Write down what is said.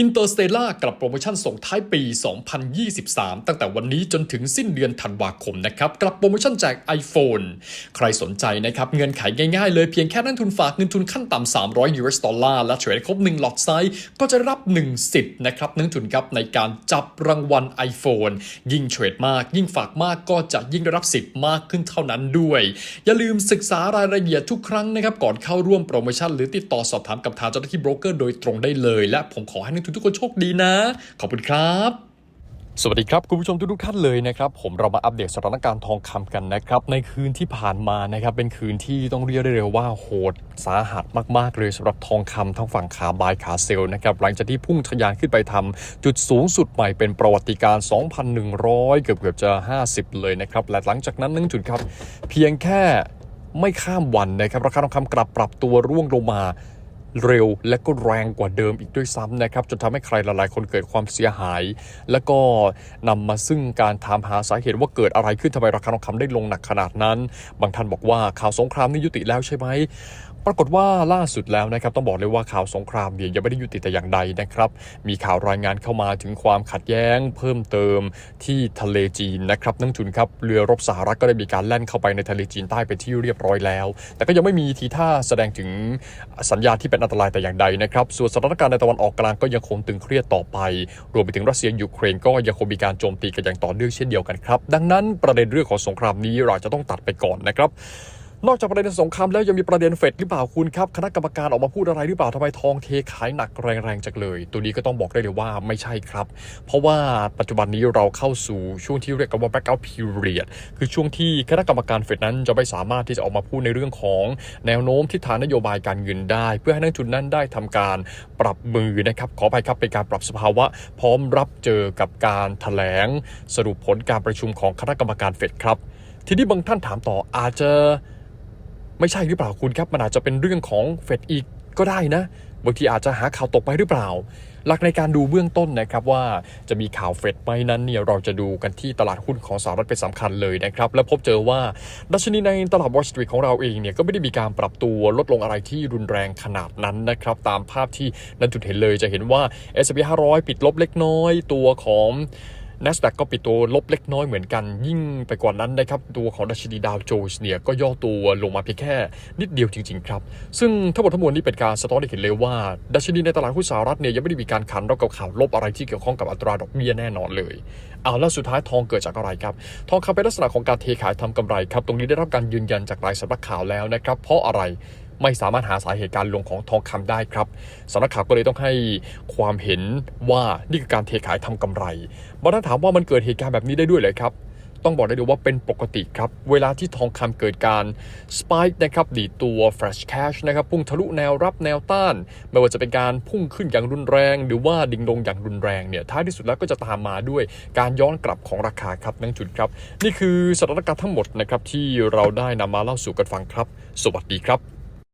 อินเตอร์สเตล่ากับโปรโมชั่นส่งท้ายปี 2023 ตั้งแต่วันนี้จนถึงสิ้นเดือนธันวาคมนะครับกับโปรโมชั่นแจก iPhone ใครสนใจนะครับเงินไขง่ายๆเลยเพียงแค่นักทุนฝากเงินทุนขั้นต่ำ 300 US ดอลลาร์และเทรดครบ 1 หลอดไซส์ก็จะรับ 1 สิทธิ์นะครับนักทุนครับในการจับรางวัล iPhone ยิ่งเทรดมาก ยิ่งฝากมากก็จะยิ่งได้รับสิทธิ์มากขึ้นเท่านั้นด้วย อย่าลืมศึกษารายละเอียดทุกครั้งนะครับก่อนเข้าร่วมโปรโมชั่นหรือติดต่อสอบถามกับทางเจ้าหน้าที่โบรกเกอร์โดยตรงได้เลย และผมขอให้นักทุนทุกคนโชคดีนะ ขอบคุณครับสวัสดีครับ คุณผู้ชมทุกๆท่านเลยนะครับผมเรามาอัปเดตสถานการณ์ทองคำกันนะครับ ในคืนที่ผ่านมานะครับเป็นคืนที่ต้องเรียกได้เลยว่าโหดสาหัสมากๆเลยสำหรับทองคำทั้งฝั่งขาบายขาเซลนะครับหลังจากที่พุ่งทะยานขึ้นไปทำจุดสูงสุดใหม่เป็นประวัติการณ์2,100 เกือบเกือบๆจะ 50 เลยนะครับและหลังจากนั้นนั่งจุดครับ เพียงแค่ไม่ข้ามวันนะครับราคาทองคำกลับปรับตัวร่วงลงมา เร็วและก็แรงกว่าเดิมอีกด้วยซ้ำนะครับจนทำให้ใครหลายๆ คนเกิดความเสียหาย แล้วก็นำมาซึ่งการถามหาสาเหตุว่าเกิดอะไรขึ้นทำไมราคาทองคำได้ลงหนักขนาดนั้น บางท่านบอกว่าข่าวสงครามนี่ยุติแล้วใช่ไหม ปรากฏว่าล่าสุดแล้วนะครับต้องบอกเลยว่าข่าวสงครามเนี่ยยังไม่ได้ยุติแต่อย่างใดนะครับ มีข่าวรายงานเข้ามาถึงความขัดแย้ง เพิ่มเติมที่ทะเลจีนนะครับนั่งทุนครับเรือรบสหรัฐก็ได้มีการแล่นเข้าไปในทะเลจีนใต้ไปที่เรียบร้อยแล้ว แต่ก็ยังไม่มีทีท่าแสดงถึงสัญญาณที่เป็นอันตรายแต่อย่างใดนะครับส่วนสถานการณ์ในตะวันออกกลางก็ยังคงตึงเครียดต่อไป รวมไปถึงรัสเซียยูเครนก็ยังคงมีการโจมตีกันอย่างต่อเนื่องเช่นเดียวกันครับ ดังนั้นประเด็นเรื่องของสงครามนี้เราจะต้องตัดไปก่อนนะครับ นอกจากประเด็นสงครามแล้วยังมีประเด็นเฟดหรือเปล่าคุณครับ คณะกรรมการออกมาพูดอะไรหรือเปล่าทำไมทองเทขายหนักแรงๆจังเลย ตัวนี้ก็ต้องบอกได้เลยว่าไม่ใช่ครับ เพราะว่าปัจจุบันนี้เราเข้าสู่ช่วงที่เรียกกันว่า blackout period คือช่วงที่คณะกรรมการเฟดนั้นจะไม่สามารถที่จะออกมาพูดในเรื่องของแนวโน้มทิศทางนโยบายการเงินได้ เพื่อให้นักทุนนั้นได้ทำการปรับมือนะครับขออภัยครับเป็นการปรับสภาวะ พร้อมรับเจอกับการแถลง สรุปผลการประชุมของคณะกรรมการเฟดครับ ทีนี้บางท่านถามต่ออาจจะ ไม่ใช่หรือเปล่าคุณครับ มันอาจจะเป็นเรื่องของเฟดอีกก็ได้นะบางทีอาจจะหาข่าวตกไปหรือเปล่า หลักในการดูเบื้องต้นนะครับว่าจะมีข่าวเฟดไหมนั้นเนี่ยเราจะดูกันที่ตลาดหุ้นของสหรัฐเป็นสำคัญเลยนะครับ และพบเจอว่าดัชนีในตลาด Wall Street ของเราเองเนี่ยก็ไม่ได้มีการปรับตัวลดลงอะไรที่รุนแรงขนาดนั้นนะครับ ตามภาพที่นันจุดเห็นเลยจะเห็นว่า S&P 500 ปิดลบเล็กน้อยตัวของ NASDAQ ก็ปิดตัวลบเล็กน้อยเหมือนกัน ยิ่งไปกว่านั้นนะครับ ตัวของดัชนีดาวโจนส์เนี่ยก็ย่อตัวลงมาเพียงแค่นิดเดียวจริง ๆ ครับ ซึ่งทั้งหมดทั้งมวลนี้เป็นการสะท้อนให้เห็นเลยว่า ดัชนีในตลาดหุ้นสหรัฐเนี่ยยังไม่ได้มีการขันเรากับข่าวลบอะไรที่เกี่ยวข้องกับอัตราดอกเบี้ยแน่นอนเลยเอาแล้วสุดท้ายทองเกิดจากอะไรครับ ทองคำเป็นลักษณะของการเทขายทำกำไรครับตรงนี้ได้รับการยืนยันจากหลายสำนักข่าวแล้วนะครับเพราะอะไร ไม่สามารถหาสาเหตุการลงของทองคำได้ครับสำนักข่าวก็เลยต้องให้ความเห็นว่านี่คือการเทขายทำกำไรบางท่านถามว่ามันเกิดเหตุการณ์แบบนี้ได้ด้วยเลยครับต้องบอกได้เลยว่าเป็นปกติครับ เวลาที่ทองคำเกิดการสป k e นะครับดีตัว fresh cash นะครับ พุ่งทะลุแนวรับแนวต้าน ไม่ว่าจะเป็นการพุ่งขึ้นอย่างรุนแรง หรือว่าดิ่งลงอย่างรุนแรงเนี่ยท้ายที่สุดแล้วก็จะตามมาด้วยการย้อนกลับของราคาครับนั่งจุดครับ นี่คือสถานการณ์ทั้งหมดนะครับที่เราได้นำมาเล่าสู่กันฟังครับ สวัสดีครับ